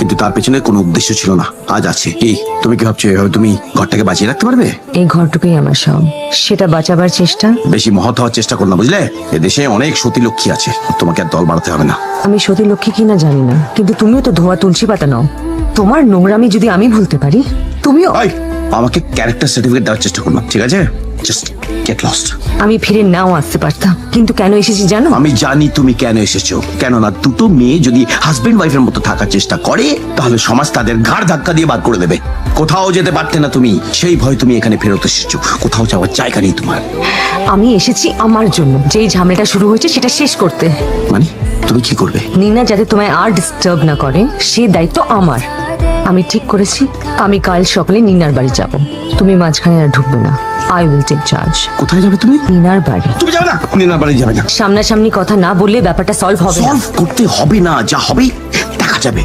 কিন্তু তার পেছনে কোনো উদ্দেশ্য ছিল না। আজ আছে। এই তুমি কি ভাবছ এভাবে তুমি ঘরটাকে বাঁচিয়ে রাখতে পারবে? এই ঘরটুকুই আমার সব। সেটা বাঁচাবার চেষ্টা? বেশি মহৎ হওয়ার চেষ্টা করলাম বুঝলে? এ দেশে অনেক সতী লক্ষ্মী আছে। তোমাকে আর দল বাড়াতে হবে না। আমি সতী লক্ষ্মী কিনা জানি না। কিন্তু তুমিও তো ধোয়া তুলসী পাতা নাও। তোমার নোংরামি যদি আমি ভুলতে পারি তুমিও আমাকে ক্যারেক্টার সার্টিফিকেট দেওয়ার চেষ্টা করলাম ঠিক আছে? জাস্ট গেট লস্ট আমি ফিরে নাও আসতে পারতাম কিন্তু কেন এসেছি জানো? আমি জানি তুমি কেন এসেছ কেননা দুটো মেয়ে যদি হাজবেন্ড ওয়াইফের মতো থাকার চেষ্টা করে তাহলে সমাজ তাদের ঘাড় ধাক্কা দিয়ে বার করে দেবে। কোথাও যেতে পারতে না তুমি সেই ভয় তুমি এখানে ফেরত এসেছ। কোথাও যাওয়ার জায়গা নেই তোমার। আমি এসেছি আমার জন্য যেই ঝামেলাটা শুরু হয়েছে সেটা শেষ করতে। মানে তুমি কি করবে? নিনা যাতে তোমায় আর ডিস্টার্ব না করে সে দায়িত্ব আমার। আমি ঠিক করেছি। আমি কাল সকালে নিনার বাড়ি যাব। তুমি মাঝখানে আর ঢুকবে না। আই উইল টেক চার্জ কোথায় যাবে তুমি? নিনার বাড়ি। তুমি যাবে না? নিনার বাড়ি যাবে না। সামনাসামনি কথা না বললে ব্যাপারটা সলভ হবে না। সলভ করতে হবে না। যা হবে দেখা যাবে।